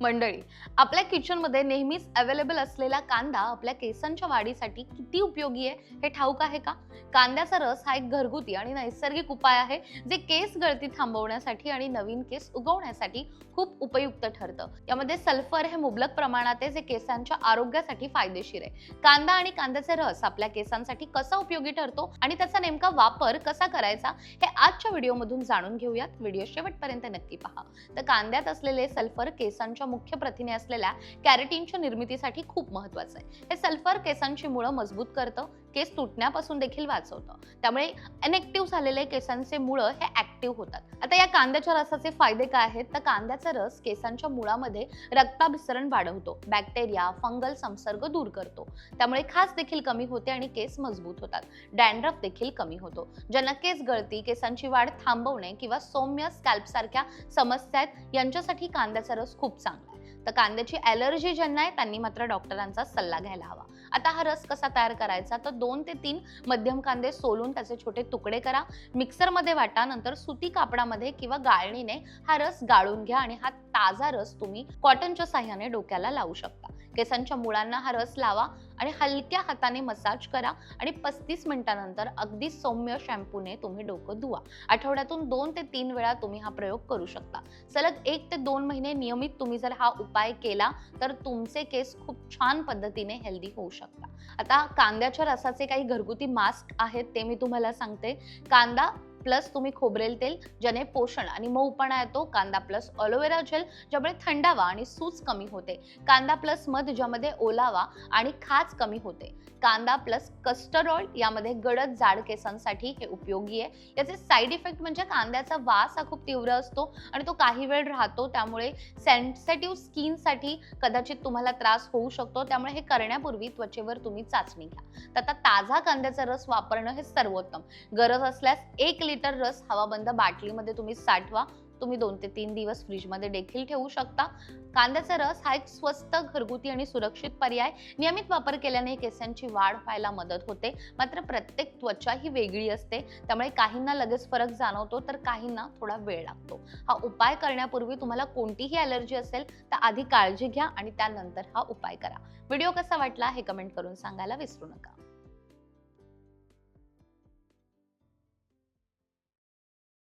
मंडळी आपल्या किचनमध्ये नेहमीच अवेलेबल असलेला कांदा आपल्या केसांच्या वाढीसाठी किती उपयोगी आहे? हे ठाऊक आहे का? कांद्याचा रस हा एक घरगुती आणि नैसर्गिक उपाय आहे जे केस गळती थांबवण्यासाठी आणि नवीन केस उगवण्यासाठी खूप उपयुक्त ठरतं. यामध्ये सल्फर हे मुबलक प्रमाणात आहे जे केसांच्या आरोग्यासाठी फायदेशीर आहे. कांदा आणि कांद्याचा रस आपल्या केसांसाठी कसा उपयोगी ठरतो आणि त्याचा नेमका वापर कसा करायचा हे आजच्या व्हिडिओमधून जाणून घेऊयात. व्हिडिओ शेवटपर्यंत नक्की पहा. तर कांद्यात असलेले सल्फर केसांच्या मुख्य प्रथिने असलेल्या कॅरेटीनच्या निर्मितीसाठी खूप महत्वाचं आहे. हे सल्फर केसांची मुळं मजबूत करतं केस तुटण्यापासून देखील वाचवतं. त्यामुळे अनएक्टिव्ह झालेले केसांचे मुळं हे ऍक्टिव्ह होतात. आता या कांद्याच्या रसाचे फायदे काय आहेत? तर कांद्याचा रस केसांच्या मुळामध्ये रक्ताभिसरण वाढवतो. बॅक्टेरिया फंगल संसर्ग दूर करतो. त्यामुळे खास देखील कमी होते आणि केस मजबूत होतात. डॅन्ड्रफ देखील कमी होतो. ज्यांना केस गळती केसांची वाढ थांबवणे किंवा सौम्य स्कॅल्प सारख्या समस्या आहेत यांच्यासाठी कांद्याचा रस खूप चांगला आहे. तर कांद्याची ॲलर्जी ज्यांना आहे त्यांनी मात्र डॉक्टरांचा सल्ला घ्यायला हवा. आता हा रस कसा तयार करायचा? तर दोन ते तीन मध्यम कांदे सोलून त्याचे छोटे तुकडे करा. मिक्सरमध्ये वाटा नंतर सुती कापडामध्ये किंवा गाळणीने हा रस गाळून घ्या आणि हा ताजा रस तुम्ही कॉटनच्या साह्याने डोक्याला लावू शकता. केसांच्या मुळांना हा रस लावा. आणि हलक्या हाताने मसाज करा आणि पस्तीस मिनिटानंतर अगदी सौम्य शॅम्पूने तुम्ही डोकं धुवा. आठवड्यातून दोन ते तीन वेळा तुम्ही हा प्रयोग करू शकता. सलग एक ते दोन महिने नियमित तुम्ही जर हा उपाय केला तर तुमचे केस खूप छान पद्धतीने हेल्दी होऊ शकता. आता कांद्याच्या रसाचे काही घरगुती मास्क आहेत ते मी तुम्हाला सांगते. कांदा प्लस तुम्ही खोबरेल तेल ज्याने पोषण आणि मऊपणा येतो कांदा प्लस ऑलोवेरा जेल ज्यामुळे थंडावा आणि सूज कमी होते. कांदा प्लस मध ज्यामध्ये ओलावा आणि खाज कमी होते. कांदा प्लस कस्टर्ड ऑइल यामध्ये गडद जाड केसांसाठी हे उपयोगी आहे. याचे साईड इफेक्ट म्हणजे कांद्याचा वास हा खूप तीव्र असतो आणि तो काही वेळ राहतो त्यामुळे सेन्सेटिव्ह स्किनसाठी कदाचित तुम्हाला त्रास होऊ शकतो. त्यामुळे हे करण्यापूर्वी त्वचेवर तुम्ही चाचणी घ्या. तर आता ताजा कांद्याचा रस वापरणं हे सर्वोत्तम. गरज असल्यास एक लिटर रस हवाबंद बाटलीमध्ये तुम्ही साठवा. तुम्ही दोन ते तीन दिवस फ्रीजमध्ये देखील ठेवू शकता. कांद्याचा रस हा एक स्वस्त घरगुती आणि सुरक्षित पर्याय. नियमित वापर केल्याने केसांची वाढ व्हायला मदत होते. मात्र प्रत्येक त्वचा ही वेगळी असते. त्यामुळे काहींना लगेच फरक जाणवतो तर काहींना थोडा वेळ लागतो. हा उपाय करण्यापूर्वी तुम्हाला कोणतीही अलर्जी असेल तर आधी काळजी घ्या आणि त्यानंतर हा उपाय करा. व्हिडिओ कसा वाटला हे कमेंट करून सांगायला विसरू नका.